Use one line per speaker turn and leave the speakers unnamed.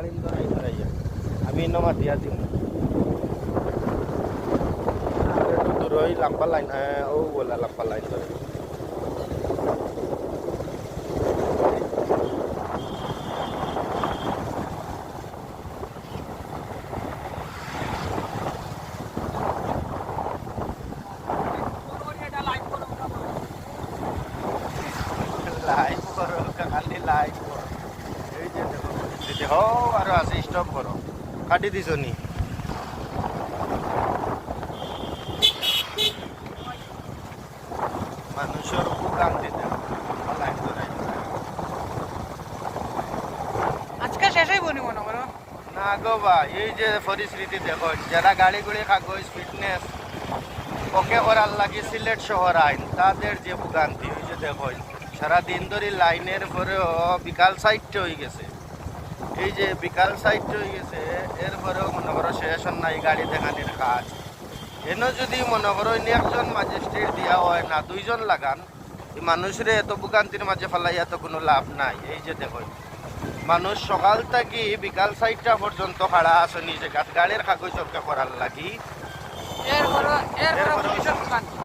গাড়ি ধরাই ধরাইয়া আমি নমা দিয়া দিম। আর একটু দূর ওই লাম্পা লাইন ও বলা লাম্পা লাইন ধরে খালি লাইভ করো। এই যে দেখো দিদি হো আৰু আছে ষ্টপ করো। কাটি দিছ নি? মানুষের উপকার দিতে
আজকে মনে করো
না গো এই যে পরিস্থিতি দেখো যারা গাড়ি গুড়ি কাগজ ফিটনেস ওকে করার লাগি সিলেট শহর আইন তাদের যে ভোগান্তি ওই যে দেখো সারা দিন ধরে লাইনের পরেও বিকাল সাইডটা হয়ে গেছে। এই যে বিকাল সাইড হয়ে গেছে, এরপরেও মনে করো শেষ নাই, গাড়ি দেখানির কাজ। এনে যদি মনে করো একজন ম্যাজিস্ট্রেট দিয়া হয় না, দুইজন লাগান, এই মানুষের এত ভোগান্তির মাঝে ফেলাইয়া তো কোনো লাভ নাই। এই যে দেখো, মানুষ সকাল থেকে বিকাল সাইডটা পর্যন্ত খাড়া আসে নিজে, গাড়ির কাগজ করার লাগি।